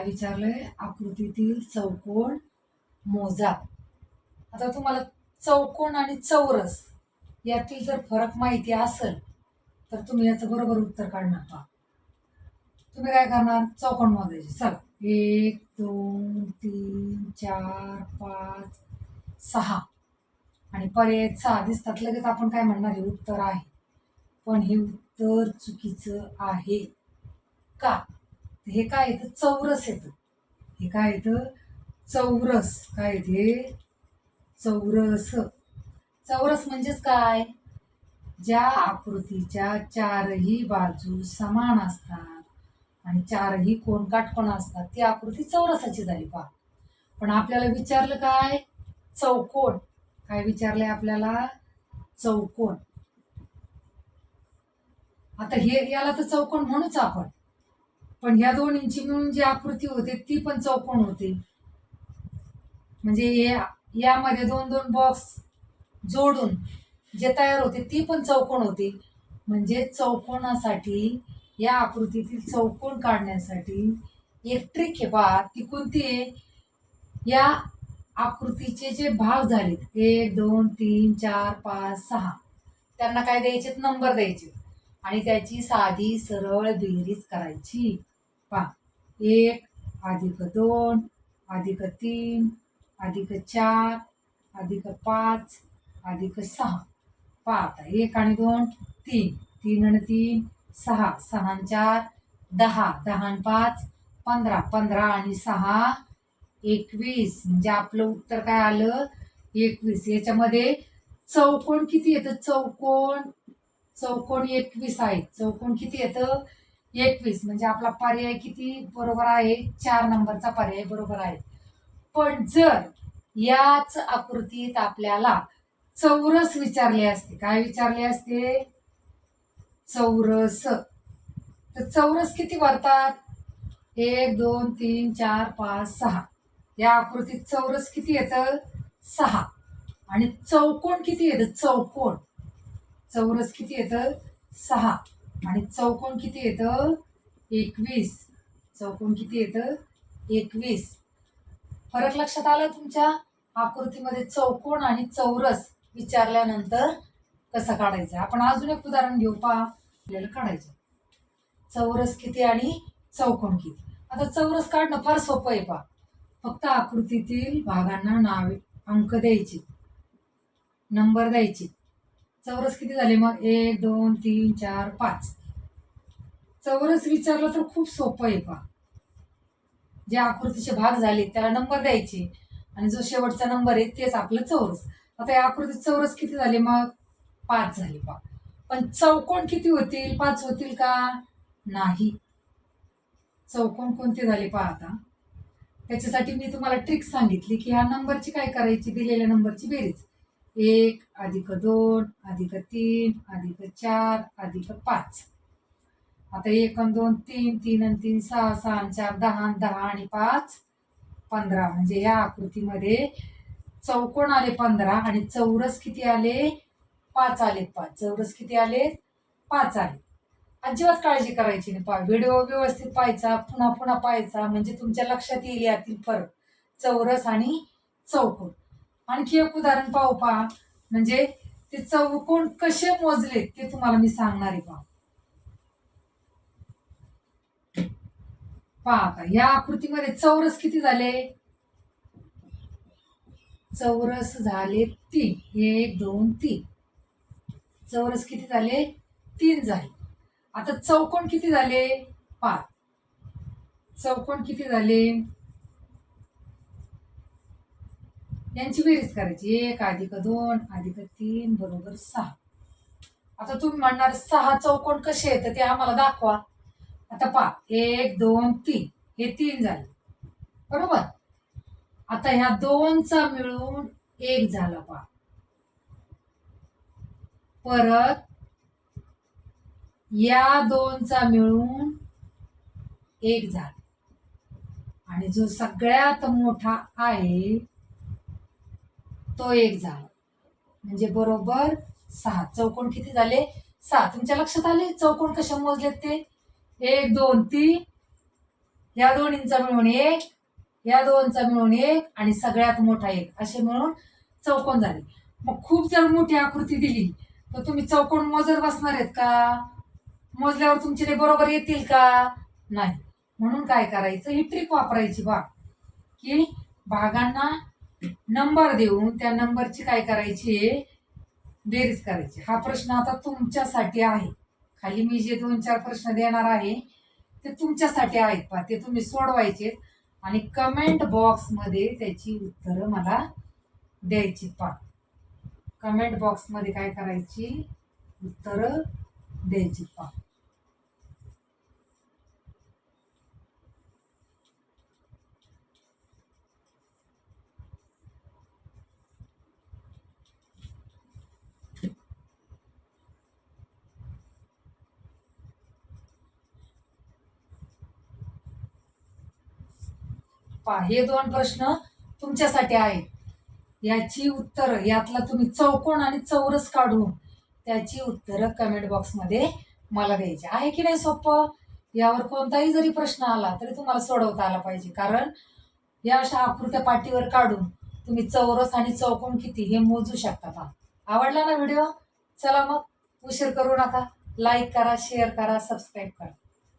काय विचारलंय? आकृतीतील चौकोन मोजा. आता तुम्हाला चौकोन आणि चौरस यातील जर फरक माहिती असेल तर तुम्ही याचं बरोबर उत्तर काढणार पहा. तुम्ही काय करणार? चौकोन मोजायचे. चल. एक दोन तीन चार पाच सहा. आणि पर्याय सहा दिसतात. लगेच आपण काय म्हणणार? हे उत्तर आहे. पण हे उत्तर चुकीचं आहे. का? हे काय येतं चौरस येतं हे काय येतं चौरस. काय येते चौरस. चौरस म्हणजेच काय? ज्या आकृतीच्या चारही बाजू समान असतात आणि चारही कोण असतात ती आकृती चौरसाची झाली पहा. पण आपल्याला विचारलं काय? चौकोन. काय विचारलंय आपल्याला? चौकोन. आता हे याला तर चौकोन म्हणूच आपण. पण ह्या दोन्हींची मिळून जी आकृती होते ती पण चौकोन होते. म्हणजे या यामध्ये दोन दोन बॉक्स जोडून जे तयार होते ती पण चौकोन होते. म्हणजे चौकोनासाठी या आकृतीतील चौकोन काढण्यासाठी एक ट्रिक आहे पहा ती कोणती आहे? या आकृतीचे जे भाग झालेत एक दोन तीन चार पाच सहा. त्यांना काय द्यायचे नंबर द्यायचे आणि त्याची साधी सरळ बेरीज करायची. पहा. एक अधिक दोन अधिक तीन अधिक चार अधिक पाच अधिक सहा. पहा आता एक आणि दोन तीन. तीन आणि तीन सहा. सहा आणि चार दहा. दहा आणि पाच पंधरा. पंधरा आणि सहा एकवीस. म्हणजे आपलं उत्तर काय आलं? एकवीस. याच्यामध्ये चौकोन किती येतं? चौकोन चौकोन एकवीस आहे. चौकोन किती येतं? एकवीस म्हणजे आपला पर्याय किती बरोबर आहे? चार नंबरचा पर्याय बरोबर आहे. पण जर याच आकृतीत आपल्याला चौरस विचारले असते काय विचारले असते? चौरस. तर चौरस किती भरतात? एक दोन तीन चार पाच सहा. या आकृतीत चौरस किती येतं? सहा. आणि चौकोन किती येतं? चौकोन. चौरस किती येतं? सहा. आणि चौकोन किती येतं? एकवीस. चौकोन किती येतं? एकवीस. फरक लक्षात आला तुमच्या? आकृतीमध्ये चौकोन आणि चौरस विचारल्यानंतर कसं काढायचं? आपण अजून एक उदाहरण घेऊ पहा. आपल्याला काढायचं. चौरस किती आणि चौकोन किती? आता चौरस काढणं फार सोपं आहे पहा. फक्त आकृतीतील भागांना नावे अंक द्यायचे. नंबर द्यायचे. चौरस किती झाले? मग एक दोन तीन चार पाच. चौरस विचारलं तर खूप सोपं आहे पहा जे आकृतीचे भाग झाले त्याला नंबर द्यायचे. आणि जो शेवटचा नंबर आहे तेच आपलं चौरस. आता या आकृतीत चौरस किती झाले? मग पाच झाले पहा पण चौकोन किती होतील? पाच होतील का? नाही. चौकोन कोणते झाले पहा आता. त्याच्यासाठी मी तुम्हाला ट्रिक सांगितली की ह्या नंबरची काय करायची? दिलेल्या नंबरची बेरीज. एक अधिक दोन अधिक तीन अधिक चार अधिक पाच. आता एक आणि दोन तीन तीन आणि तीन सहा सहा आणि चार दहा आणि दहा आणि पाच पंधरा. म्हणजे या आकृतीमध्ये चौकोन आले पंधरा आणि चौरस किती आले? पाच आले पाच. चौरस किती आले? पाच आले. अजिबात काळजी करायची नाही. पा व्हिडिओ व्यवस्थित पाहायचा पुन्हा पुन्हा पाहायचा म्हणजे तुमच्या लक्षात येईल यातील फरक. चौरस आणि चौकोन. आणखी एक उदाहरण पाहू पहा. म्हणजे ते चौकोन कसे मोजले ते तुम्हाला मी सांगणार आहे पहा. पहा आता या आकृतीमध्ये चौरस किती झाले? चौरस झाले तीन. एक दोन तीन. चौरस किती झाले? तीन झाले. आता चौकोन किती झाले? पाच. चौकोन किती झाले? यांची बेरीज करायची. एक अधिक दोन अधिक तीन बरोबर सहा. आता तुम्ही म्हणणार सहा चौकोन कसे आहेत ते आम्हाला दाखवा. आता पहा एक दोन तीन. हे तीन झाले. बरोबर? आता ह्या दोनचा मिळून एक झाला पा परत या दोनचा मिळून एक झाला. आणि जो सगळ्यात मोठा आहे तो एक झाला म्हणजे बरोबर सहा. चौकोन किती झाले? सहा. तुमच्या लक्षात आले? चौकोन कशा मोजलेत ते? एक दोन तीन. या दोन्हींचा मिळून एक. या दोनचा मिळून एक. आणि सगळ्यात मोठा एक. असे म्हणून चौकोन झाले. मग खूप जर मोठी आकृती दिली तर तुम्ही चौकोन मोजत बसणार आहेत का? मोजल्यावर तुमचे ते बरोबर येतील का? नाही. म्हणून काय करायचं? ही ट्रिक वापरायची बा. की भागांना नंबर देऊन त्या नंबरची काय करायची बेरीज करायची. हा प्रश्न आता तुमच्यासाठी आहे. खाली मी जे दोन चार प्रश्न देणार आहे ते तुमच्यासाठी आहेत पा ते तुम्ही सोडवायचे आणि कमेंट बॉक्समध्ये त्याची उत्तरं मला द्यायची पा कमेंट बॉक्समध्ये काय करायची? उत्तरं द्यायची पा पा हे दोन प्रश्न तुमच्यासाठी आहेत. याची उत्तरं यातला तुम्ही चौकोन आणि चौरस काढून त्याची उत्तरं कमेंट बॉक्समध्ये मला द्यायची. आहे की नाही सोपं यावर कोणताही जरी प्रश्न आला तरी तुम्हाला सोडवता आला पाहिजे. कारण या अशा आकृत्या पाटीवर काढून तुम्ही चौरस आणि चौकोन किती हे मोजू शकता पहा आवडला ना व्हिडिओ? चला मग उशीर करू नका. लाईक करा शेअर करा सबस्क्राईब करा.